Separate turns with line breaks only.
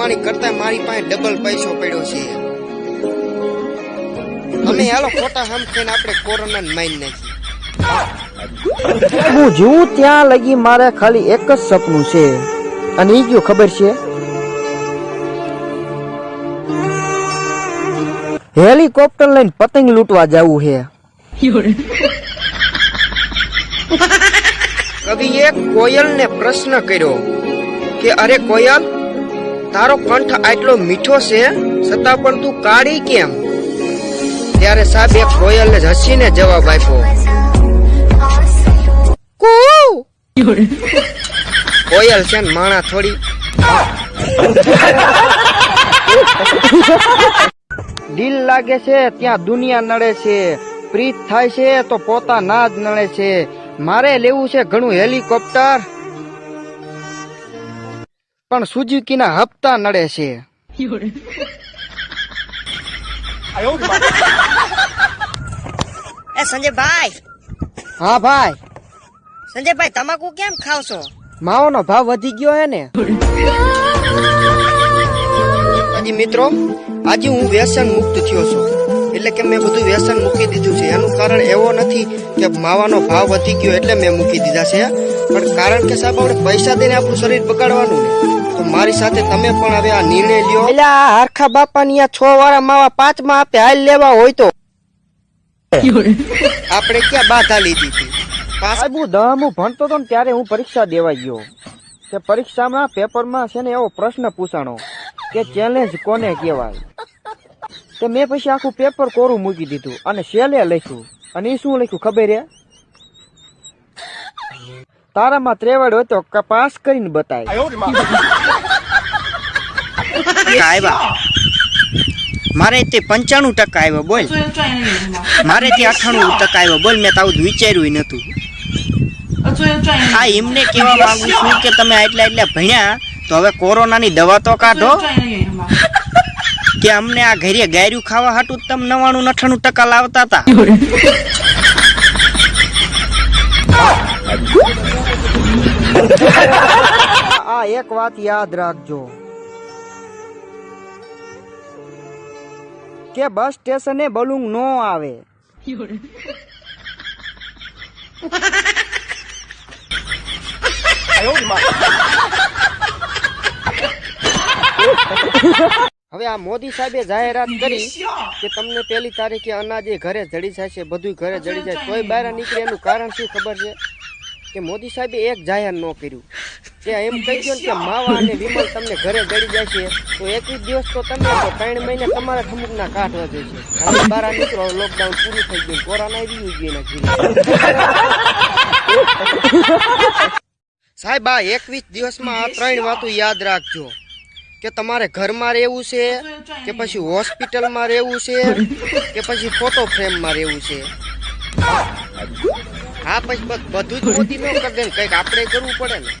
કમાણી કરતા મારી પાસે ડબલ પૈસો પડ્યો છે. અમે હાલો ખોટા હમ થઈને આપણે કોરોના મારી નાખીએ.
હું જીવું ત્યાં લગી મારે ખાલી એક જ સપનું છે. અને ઈ ગયું ખબર છે? હેલિકોપ્ટર લઈને પતંગ લૂંટવા જવું છે.
કવિએ કોયલને પ્રશ્ન કર્યો કે અરે કોયલ તારો કંઠ આટલો મીઠો છે છતાં પણ તું કાળી કેમ? ત્યારે સાહેબે કોયલને જ હસીને જવાબ આપ્યો. કુ! કોયલ છે ને માણા થોડી.
દિલ લાગે છે ત્યાં દુનિયા નડે છે. પ્રીત થાય છે તો પોતા ના જ નડે છે. મારે લેવું છે ઘણું હેલિકોપ્ટર. પણ સુઝુકીના હપ્તા નડે છે.
એ સંજયભાઈ.
હા ભાઈ.
સંજયભાઈ તમાકુ કેમ ખાવ છો
માવાનો ભાવ વધી ગયો હે ને.
મિત્રો આજે હું વ્યસન મુક્ત થયો છું. એટલે કે મેં બધું વ્યસન મૂકી દીધું છે. એનું કારણ એવો નથી કે માવાનો ભાવ વધી ગયો એટલે મેં મૂકી દીધા છે પણ કારણ કે સાહેબ આપણે પૈસા દઈને આપણું શરીર બગાડવાનું ને તો મારી સાથે તમે પણ હવે આ નિર્ણય લ્યો.
એટલે આ હરખા બાપાની આ છ વાળા માવા પાંચમાં આપે હાલ લેવા હોય તો.
આપણે ક્યાં બાધા લીધી હતી
સાહેબ હું દહમું ભણતો હતો ને ત્યારે હું પરીક્ષા દેવા ગયો. કે પરીક્ષામાં પેપરમાં છે ને એવો પ્રશ્ન પૂછાણો કે ચેલેન્જ કોને કહેવાય? તે મેં પછી આખું પેપર કોરું મૂકી દીધું અને સેલે લખ્યું. અને એ શું લખ્યું ખબર હે? તારામાં ત્રેવડ હોય તો ક- પાસ કરીને બતાય.
આવ્યા મારે તે પંચાણું ટકા આવ્યો બોલ. મારે તે અઠાણું ટકા આવ્યો બોલ, મેં તાવું વિચાર્યું નતું. હા એમને કેવા માંગુ છું કે તમે આટલા એટલા ભણ્યા, તો હવે કોરોનાની દવા તો કાઢો. કે અમને આ ઘરે ગાયરું ખાવા હાટું તમ નવાણું અઠાણું ટકા લાવતા હતા
આ એક વાત યાદ રાખજો. કે બસ સ્ટેશને બલુંગ નો આવે. હવે આ મોદી સાહેબે જાહેરાત કરી કે તમને પેલી તારીખે અનાજ એ ઘરે જડી જાય છે બધું ઘરે જડી જાય. તોય બહાર નીકળે એનું કારણ શું ખબર છે? કે મોદી સાહેબે એક જાહેર ન કર્યું. કે એમ કહી દો કે માવા અને વિમલ તમને ઘરે જડી જાય છે તો એકવીસ દિવસ તો તમે તો ત્રણ મહિને તમારા ઠમુકના કાઢવા વધે છે. હવે બહાર નીકળો લોકડાઉન પૂરું થઈ ગયું. કોરોના આવી ગયું એના
સાહેબ આ એકવીસ દિવસમાં આ ત્રણ વાતો યાદ રાખજો. કે તમારે ઘરમાં રહેવું છે, કે પછી હોસ્પિટલમાં રહેવું છે, કે પછી ફોટો ફ્રેમમાં રહેવું છે? હા, પછી બધું જ મોદી ન કરી દે કંઈક આપણે કરવું પડે ને.